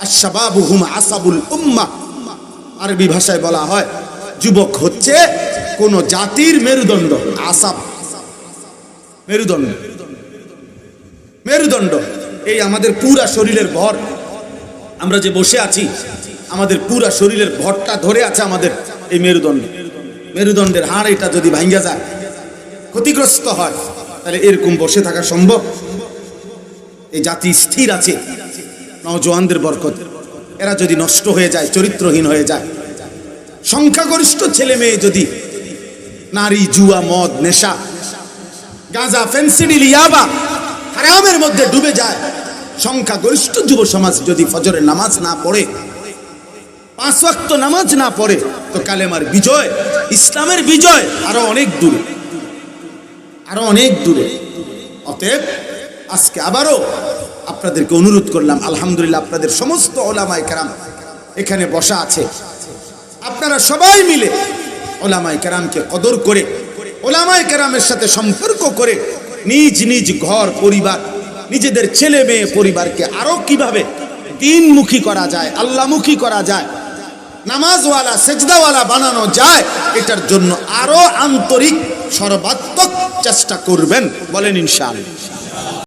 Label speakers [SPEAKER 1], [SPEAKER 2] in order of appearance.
[SPEAKER 1] আশাবাবুহুম আসাবুল উম্মা। আরবি ভাষায় বলা হয়, যুবক হচ্ছে কোন জাতির মেরুদণ্ড। আসাব। মেরুদণ্ড। মেরুদণ্ড। এই আমাদের পুরা শরীরের ভর। আমরা যে বসে আছি, আমাদের পুরা শরীরের ভরটা ধরে আছে আমাদের এই মেরুদণ্ড। মেরুদণ্ডের হাড় এটা যদি ভাঙ্গা যায়, ক্ষতিগ্রস্ত হয়, তাহলে এরকম বসে থাকা সম্ভব। এই জাতি স্থির আছে। নওজোয়ানদের বরকত। এরা যদি নষ্ট হয়ে যায়, চরিত্রহীন হয়ে যায়, সংখ্যাগরিষ্ঠ ছেলে মেয়ে যদি নারী, জুয়া, মদ, নেশা, গাঁজা ফেন্সিডিল ইয়াবা হারামের মধ্যে ডুবে যায়, সংখ্যাগরিষ্ঠ যুব সমাজ যদি ফজরের নামাজ না পড়ে, পাঁচ ওয়াক্ত নামাজ না পড়ে, তো কালেমার বিজয়, ইসলামের বিজয় আরও অনেক দূরে। আরও অনেক দূরে। অতএব আজকে আবারও আপনাদেরকে অনুরোধ করলাম, আলহামদুলিল্লাহ আপনাদের সমস্ত ওলামায় কেরাম এখানে বসা আছে। আপনারা সবাই মিলে ওলামাই কেরামকে কদর করে, ওলামায় কেরামের সাথে সম্পর্ক করে নিজ নিজ ঘর, পরিবার, নিজেদের ছেলে মেয়ে পরিবারকে আরও কীভাবে দিনমুখী করা যায় আল্লাহমুখী করা যায়, নামাজওয়ালা, সেজদাওয়ালা বানানো যায়, এটার জন্য আরও আন্তরিক সর্বাত্মক চেষ্টা করবেন, বলেন ইনশাআল্লাহ।